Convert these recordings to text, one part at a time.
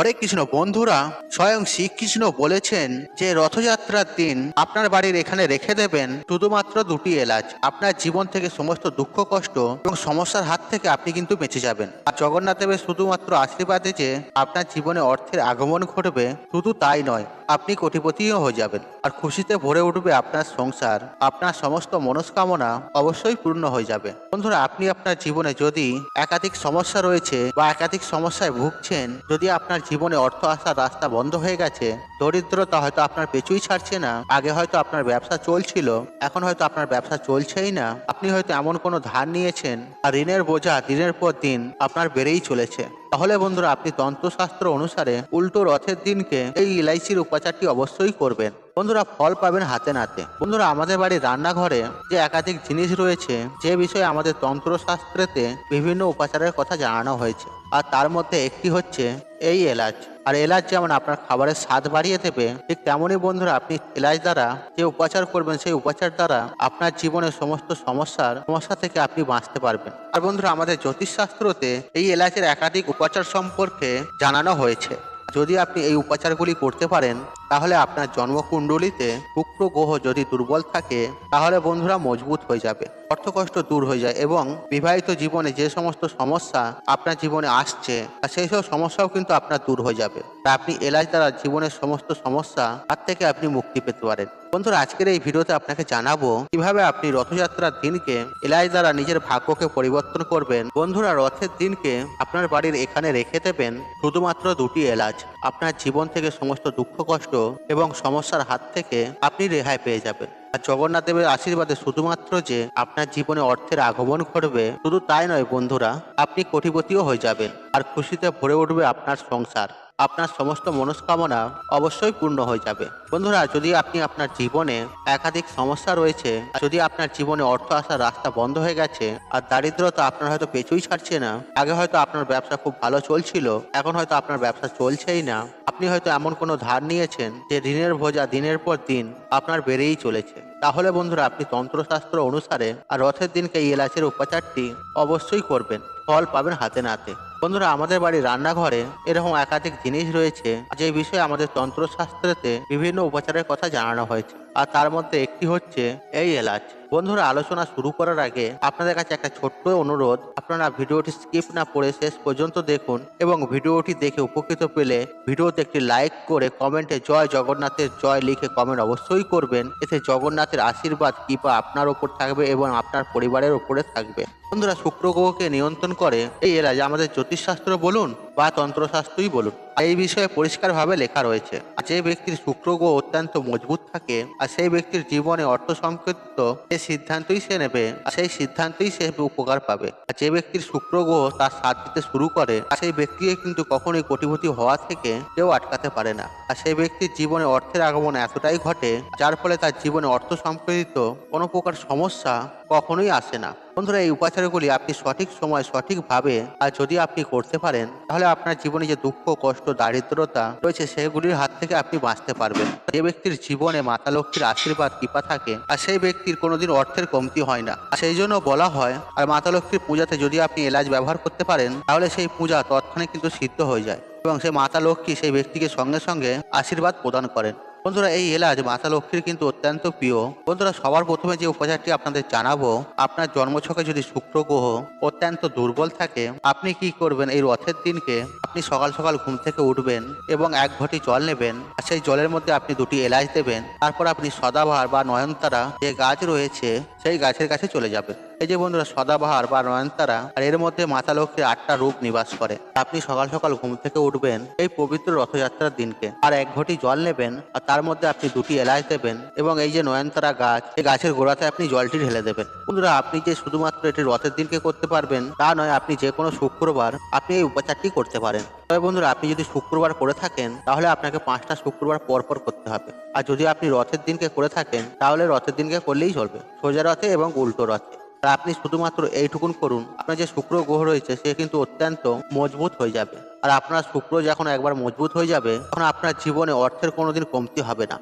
হরে কৃষ্ণ, বন্ধুরা, স্বয়ং শ্রীকৃষ্ণ বলেছেন যে রথযাত্রার দিন আপনার বাড়ির এখানে রেখে দেবেন শুধুমাত্র দুটি এলাচ। আপনার জীবন থেকে সমস্ত দুঃখ, কষ্ট এবং সমস্যার হাত থেকে আপনি কিন্তু বেঁচে যাবেন। আর জগন্নাথ দেবের শুধুমাত্র আশীর্বাদে যে আপনার জীবনে অর্থের আগমন ঘটবে, শুধু তাই নয় আপনি কোটিপতিও হয়ে যাবেন। আর খুশিতে ভরে উঠবে আপনার সংসার। আপনার সমস্ত মনস্কামনা অবশ্যই পূর্ণ হয়ে যাবে। বন্ধুরা, আপনি আপনার জীবনে যদি একাধিক সমস্যা রয়েছে বা একাধিক সমস্যায় ভুগছেন, যদি আপনার জীবনে অর্থ আসার রাস্তা বন্ধ হয়ে গেছে, দরিদ্রতা হয়তো আপনার পেছুই ছাড়ছে না। আগে হয়তো আপনার ব্যবসা চলছিল, এখন হয়তো আপনার ব্যবসা চলছেই না। আপনি হয়তো এমন কোনো ধার নিয়েছেন, আর ঋণের বোঝা দিনের পর দিন আপনার বেড়েই চলেছে। তাহলে বন্ধুরা, আপনি তন্ত্রশাস্ত্র অনুসারে উল্টো রথের দিনকে এই ইলাইচির উপাচারটি অবশ্যই করবেন। বন্ধুরা, ফল পাবেন হাতে নাতে। বন্ধুরা, আমাদের বাড়ির রান্নাঘরে যে একাধিক জিনিস রয়েছে, যে বিষয়ে আমাদের তন্ত্রশাস্ত্রেতে বিভিন্ন উপাচারের কথা জানানো হয়েছে। আর তার মধ্যে একটি হচ্ছে এই এলাচ। আর এলাচ যেমন আপনার খাবারের স্বাদ বাড়িয়ে দেবে, ঠিক তেমনই বন্ধুরা আপনি এলাচ দ্বারা যে উপচার করবেন, সেই উপাচার দ্বারা আপনার জীবনের সমস্ত সমস্যার সমস্যা থেকে আপনি বাঁচতে পারবেন। আর বন্ধুরা আমাদের জ্যোতিষশাস্ত্রতে এই এলাচের একাধিক উপচার সম্পর্কে জানানো হয়েছে। যদি আপনি এই উপচারগুলি করতে পারেন তাহলে আপনার জন্মকুণ্ডলিতে শুক্র গ্রহ যদি দুর্বল থাকে, তাহলে বন্ধুরা মজবুত হয়ে যাবে, অর্থকষ্ট দূর হয়ে যায় এবং বিবাহিত জীবনে যে সমস্ত সমস্যা আপনার জীবনে আসছে সেই সব সমস্যাও কিন্তু আপনার দূর হয়ে যাবে। তা আপনি এলাচ দ্বারা জীবনের সমস্ত সমস্যা তার থেকে আপনি মুক্তি পেতে পারেন। বন্ধুরা, আজকের এই ভিডিওতে আপনাকে জানাব কীভাবে আপনি রথযাত্রার দিনকে এলাচ দ্বারা নিজের ভাগ্যকে পরিবর্তন করবেন। বন্ধুরা, রথের দিনকে আপনার বাড়ির এখানে রেখে দেবেন শুধুমাত্র দুটি এলাচ। আপনার জীবন থেকে সমস্ত দুঃখ কষ্ট এবং সমস্যার হাত থেকে আপনি রেহাই পেয়ে যাবেন। আর জগন্নাথ দেবের আশীর্বাদে শুধুমাত্র যে আপনার জীবনে অর্থের আগমন ঘটবে, শুধু তাই নয় বন্ধুরা, আপনি কোটিপতিও হয়ে যাবেন আর খুশিতে ভরে উঠবে আপনার সংসার। আপনার সমস্ত মনস্কামনা অবশ্যই পূর্ণ হয়ে যাবে। বন্ধুরা, যদি আপনি আপনার জীবনে একাধিক সমস্যা রয়েছে, যদি আপনার জীবনে অর্থ আসার রাস্তা বন্ধ হয়ে গেছে, আর দারিদ্রতা আপনার হয়তো পেছুই ছাড়ছে না, আগে হয়তো আপনার ব্যবসা খুব ভালো চলছিল, এখন হয়তো আপনার ব্যবসা চলছেই না, আপনি হয়তো এমন কোনো ধার নিয়েছেন যে ঋণের ভোজা দিনের পর দিন আপনার বেড়েই চলেছে। তাহলে বন্ধুরা, আপনি তন্ত্রশাস্ত্র অনুসারে আর রথের দিনকে এই এলাচের উপাচারটি অবশ্যই করবেন, ফল পাবেন হাতে নাতে। বন্ধুরা, আমাদের বাড়ির রান্নাঘরে এরকম একাধিক জিনিস রয়েছে, যে বিষয়ে আমাদের তন্ত্রশাস্ত্রেতে বিভিন্ন উপচারের কথা জানানো হয়েছে। আর তার মধ্যে একটি হচ্ছে এই এলাচ। বন্ধুরা, আলোচনা শুরু করার আগে আপনাদের কাছে একটা ছোট্ট অনুরোধ। আপনারা ভিডিওটি স্কিপ না করে শেষ পর্যন্ত দেখুন এবং ভিডিওটি দেখে উপকৃত পেলে ভিডিওতে একটি লাইক করে কমেন্টে জয় জগন্নাথের জয় লিখে কমেন্ট অবশ্যই করবেন। এতে জগন্নাথের আশীর্বাদ, কৃপা আপনার ওপর থাকবে এবং আপনার পরিবারের ওপরে থাকবে। বন্ধুরা শুক্র গ্রহকে নিয়ন্ত্রণ করে এই এলাচ আমাদের জ্যোতিষশাস্ত্র বলুন। বা তন্ত্রশাস্ত্রই বলুন। এই বিষয়ে পরিষ্কারভাবে লেখা রয়েছে। যে ব্যক্তির শুক্র গ্রহ অত্যন্ত মজবুত থাকে, আর সেই ব্যক্তির জীবনে অর্থ সংকেত যে সিদ্ধান্তই সে নেবে সেই সিদ্ধান্তই সে উপকার পাবে। আর যে ব্যক্তির শুক্র গ্রহ তার সাথ দিতে শুরু করে সেই ব্যক্তিকে কিন্তু কখনোই কোটিপতি হওয়া থেকে কেউ আটকাতে পারে না। আর সেই ব্যক্তির জীবনে অর্থের আগমন এতটাই ঘটে, যার ফলে তার জীবনে অর্থ সম্পর্কিত কোনো প্রকার সমস্যা কখনোই আসে না। বন্ধুরা, এই উপাচারগুলি আপনি সঠিক সময় সঠিকভাবে আর যদি আপনি করতে পারেন, তাহলে আপনার জীবনে যে দুঃখ, কষ্ট, দারিদ্রতা রয়েছে, সেগুলির হাত থেকে আপনি বাঁচতে পারবেন। যে ব্যক্তির জীবনে মাতা লক্ষ্মীর আশীর্বাদ, কৃপা থাকে, আর সেই ব্যক্তির কোনোদিন অর্থের কমতি হয় না। আর সেই জন্য বলা হয়, আর মাতা লক্ষ্মীর পূজাতে যদি আপনি এলাচ ব্যবহার করতে পারেন, তাহলে সেই পূজা তৎক্ষণে কিন্তু সিদ্ধ হয়ে যায় এবং সেই মাতা লক্ষ্মী সেই ব্যক্তিকে সঙ্গে সঙ্গে আশীর্বাদ প্রদান করেন। বন্ধুরা, এই এলাচ মাতা লক্ষ্মীর কিন্তু অত্যন্ত প্রিয়। বন্ধুরা, সবার প্রথমে যে উপচারটি আপনাদের জানাব, আপনার জন্মছকে যদি শুক্র গ্রহ অত্যন্ত দুর্বল থাকে, আপনি কি করবেন? এই রথের দিনকে আপনি সকাল সকাল ঘুম থেকে উঠবেন এবং এক ঘটি জল নেবেন, আর সেই জলের মধ্যে আপনি দুটি এলাচ দেবেন, তারপর আপনি সদাবাহার বা নয়নতারা যে গাছ রয়েছে, সেই গাছের কাছে চলে যাবেন। এই যে বন্ধুরা সদাবাহার বা নয়নতারা, আর এর মধ্যে মাতা লক্ষ্মীর আটটা রূপ নিবাস করে। আপনি সকাল সকাল ঘুম থেকে উঠবেন এই পবিত্র রথযাত্রার দিনকে। আর এক ঘটি জল নেবেন, আর তার মধ্যে আপনি দুটি এলাচ দেবেন, এবং এই যে নয়নতারা গাছ, এই গাছের গোড়াতে আপনি জলটি ঢেলে দেবেন। বন্ধুরা, আপনি যে শুধুমাত্র এটি রথের দিনকে করতে পারবেন, তা নয়, আপনি যে কোনো শুক্রবার আপনি এই উপাচারটি করতে পারেন। তবে বন্ধুরা, আপনি যদি শুক্রবার করে থাকেন, তাহলে আপনাকে পাঁচটা শুক্রবার পর পর করতে হবে। আর যদি আপনি রথের দিনকে করে থাকেন, তাহলে রথের দিনকে করলেই চলবে। সোজা রথে এবং উল্টো রথে। আর আপনি শুধুমাত্র এইটুকুন করুন। আপনার যে শুক্র গ্রহ রয়েছে, সে কিন্তু অত্যন্ত মজবুত হয়ে যাবে। আর আপনার শুক্র যখন একবার মজবুত হয়ে যাবে, তখন আপনার জীবনে অর্থের কোনোদিন কমতি হবে না।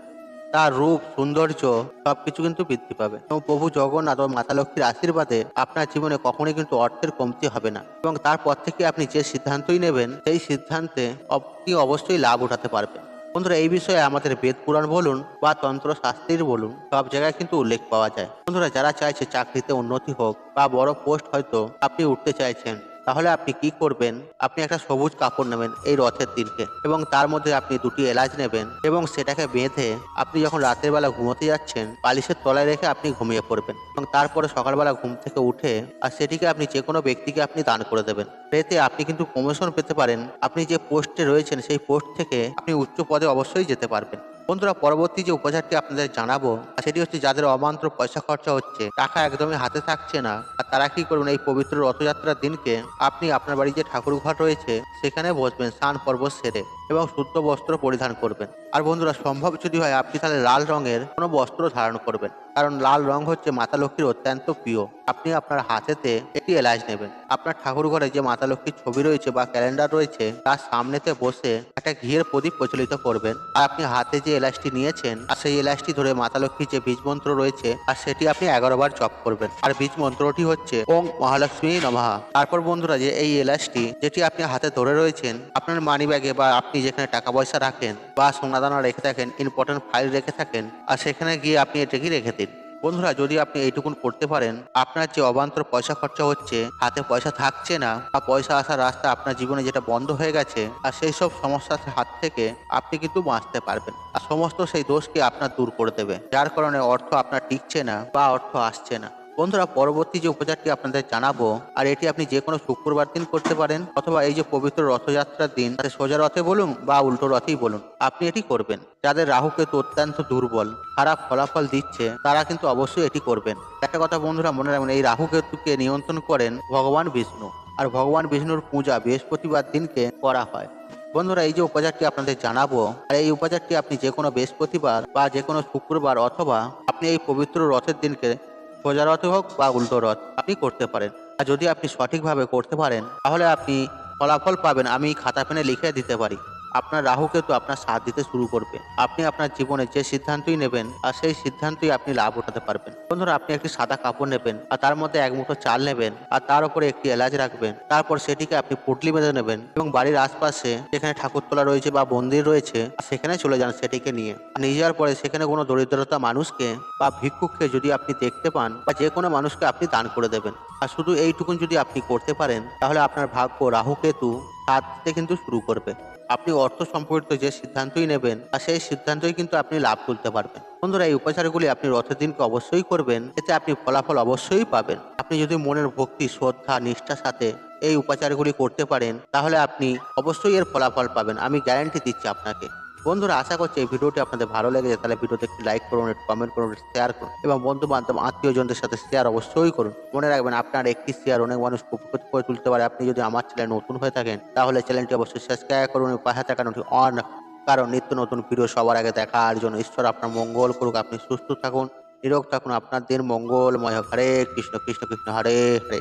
তার রূপ, সৌন্দর্য সবকিছু কিন্তু বৃদ্ধি পাবে। এবং প্রভু জগন্নাথ ও মাতা লক্ষ্মীর আশীর্বাদে আপনার জীবনে কখনোই কিন্তু অর্থের কমতি হবে না। এবং তারপর থেকে আপনি যে সিদ্ধান্তই নেবেন, সেই সিদ্ধান্তে অবশ্যই লাভ উঠাতে পারবেন। বন্ধুরা, এই বিষয়ে আমাদের বেদ পুরাণ বলুন বা তন্ত্র শাস্ত্রীর বলুন, সব জায়গায় কিন্তু উল্লেখ পাওয়া যায়। বন্ধুরা, যারা চাইছে চাকরিতে উন্নতি হোক বা বড় পোস্ট হয়তো আপনি উঠতে চাইছেন তাহলে আপনি কি করবেন? আপনি একটা সবুজ কাপড় নেবেন এই রথের দিনকে এবং তার মধ্যে আপনি দুটি এলাচ নেবেন এবং সেটাকে বেঁধে আপনি যখন রাতের বেলা ঘুমোতে যাচ্ছেন, বালিশের তলায় রেখে আপনি ঘুমিয়ে পড়বেন এবং তারপরে সকালবেলা ঘুম থেকে উঠে আর সেটিকে আপনি যে কোনো ব্যক্তিকে আপনি দান করে দেবেন। এতে আপনি কিন্তু প্রমোশন পেতে পারেন। আপনি যে পোস্টে রয়েছেন, সেই পোস্ট থেকে আপনি উচ্চ পদে অবশ্যই যেতে পারবেন। বন্ধুরা, পরবর্তী যে উপচারটি আপনাদের জানাব, সেটি হচ্ছে যাদের অবান্তর পয়সা খরচা হচ্ছে, টাকা একদমই হাতে থাকছে না। আর তারা কি করবেন, এই পবিত্র রথযাত্রার দিনকে আপনি আপনার বাড়ি যে ঠাকুর ঘর রয়েছে, সেখানে বসবেন, স্নান পর্ব সেরে এবং শুদ্ধ বস্ত্র পরিধান করবেন। আর বন্ধুরা, সম্ভব যদি হয়, আপনি তাহলে লাল রঙের কোনো বস্ত্র ধারণ করবেন। কারণ লাল রং হচ্ছে মাতা লক্ষ্মীর অত্যন্ত প্রিয়। আপনি আপনার হাতেতে একটি এলাচ নেবেন। আপনার ঠাকুর ঘরে যে মাতা লক্ষ্মীর ছবি রয়েছে বা ক্যালেন্ডার রয়েছে, তার সামনেতে বসে একটা ঘিয়ের প্রদীপ প্রচলিত করবেন। আর আপনি হাতে যে এলাচটি নিয়েছেন, আর সেই এলাচটি ধরে মাতা লক্ষ্মীর যে বীজ মন্ত্র রয়েছে, আর সেটি আপনি এগারো বার জপ করবেন। আর বীজ মন্ত্রটি হচ্ছে ওম মহালক্ষ্মী নমঃ। তারপর বন্ধুরা, যে এই এলাচটি যেটি আপনি হাতে ধরে রয়েছেন, আপনার মানি ব্যাগে বা আপনি যেখানে টাকা পয়সা রাখেন বা সোনাদানা রেখে থাকেন ইম্পর্টেন্ট ফাইল রেখে থাকেন, আর সেখানে গিয়ে আপনি এটাকে রেখে দিন। বন্ধুরা, যদি আপনি এইটুকুন করতে পারেন, আপনার যে অবান্তর পয়সা খরচা হচ্ছে, হাতে পয়সা থাকছে না, বা পয়সা আসার রাস্তা আপনার জীবনে যেটা বন্ধ হয়ে গেছে, আর সেই সব সমস্যার হাত থেকে আপনি কিন্তু বাঁচতে পারবেন। আর সমস্ত সেই দোষকে আপনার দূর করে দেবে। যার কারণে অর্থ আপনার টিকছে না, বা অর্থ আসছে না। বন্ধুরা, পরবর্তী যে উপচারটি আপনাদের জানাব, আর এটি আপনি যে কোনো শুক্রবার দিন করতে পারেন, অথবা এই যে পবিত্র রথযাত্রার দিন, তাতে সোজা রথে বলুন বা উল্টো রথেই বলুন, আপনি এটি করবেন। যাদের রাহুকেতু অত্যন্ত দুর্বল খারাপ ফলাফল দিচ্ছে, তারা কিন্তু অবশ্যই এটি করবেন। একটা কথা বন্ধুরা, মনে রাখবেন, এই রাহুকেতুকে নিয়ন্ত্রণ করেন ভগবান বিষ্ণু, আর ভগবান বিষ্ণুর পূজা বৃহস্পতিবার দিনকে করা হয়। বন্ধুরা, এই যে উপচারটি আপনাদের জানাব, আর এই উপচারটি আপনি যে কোনো বৃহস্পতিবার বা যে কোনো শুক্রবার অথবা আপনি এই পবিত্র রথের দিনকে সোজা রথে হোক বা উল্টো রথ, আপনি করতে পারেন। আর যদি আপনি সঠিকভাবে করতে পারেন, তাহলে আপনি ফলাফল পাবেন, আমি খাতা পেনে লিখে দিতে পারি। আপনার রাহুকে তো আপনার সাথ দিতে শুরু করবে। আপনি আপনার জীবনে যে সিদ্ধান্তই নেবেন, আর সেই সিদ্ধান্তই আপনি লাভ উঠাতে পারবেন। বন্ধুরা, আপনি একটি সাদা কাপড় নেবেন, আর তার মধ্যে এক মুঠো চাল নেবেন, আর তার উপরে একটি এলাচ রাখবেন। তারপর সেটিকে আপনি পুটলি বেঁধে নেবেন এবং বাড়ির আশপাশে যেখানে ঠাকুরতলা রয়েছে বা মন্দির রয়েছে সেখানে চলে যান সেটিকে নিয়ে। আর নিয়ে যাওয়ার পরে সেখানে কোনো দরিদ্রতা মানুষকে বা ভিক্ষুককে যদি আপনি দেখতে পান, বা যে কোনো মানুষকে আপনি দান করে দেবেন। আর শুধু এইটুকুন যদি আপনি করতে পারেন, তাহলে আপনার ভাগ্য রাহু কেতু সাথ দিতে কিন্তু শুরু করবে। আপনি অর্থ সম্পর্কিত যে সিদ্ধান্তই নেবেন আর সেই সিদ্ধান্তই কিন্তু আপনি লাভ করতে পারবেন। বন্ধুরা, এই উপচারগুলি আপনি রথের দিনকে অবশ্যই করবেন, এতে আপনি ফলাফল অবশ্যই পাবেন। আপনি যদি মনের ভক্তি, শ্রদ্ধা, নিষ্ঠার সাথে এই উপচারগুলি করতে পারেন, তাহলে আপনি অবশ্যই এর ফলাফল পাবেন। আমি গ্যারান্টি দিচ্ছি আপনাকে। বন্ধুরা, আশা করছি এই ভিডিওটি আপনাদের ভালো লেগেছে। তাহলে ভিডিওতে একটি লাইক করুন, একটু কমেন্ট করুন শেয়ার করুন এবং বন্ধু বান্ধব আত্মীয়জনদের সাথে শেয়ার অবশ্যই করুন। মনে রাখবেন, আপনার একটি শেয়ার অনেক মানুষ উপকৃত করে তুলতে পারে। আপনি যদি আমার চ্যানেল নতুন হয়ে থাকেন, তাহলে চ্যানেলটি অবশ্যই সাবস্ক্রাইব করুন পাশে থাকা নোটি অন কারণ নিত্য নতুন ভিডিও সবার আগে দেখার জন্য ঈশ্বর আপনার মঙ্গল করুক। আপনি সুস্থ থাকুন, নিরোগ থাকুন। আপনার দিন মঙ্গলময় হরে কৃষ্ণ কৃষ্ণ কৃষ্ণ, হরে হরে।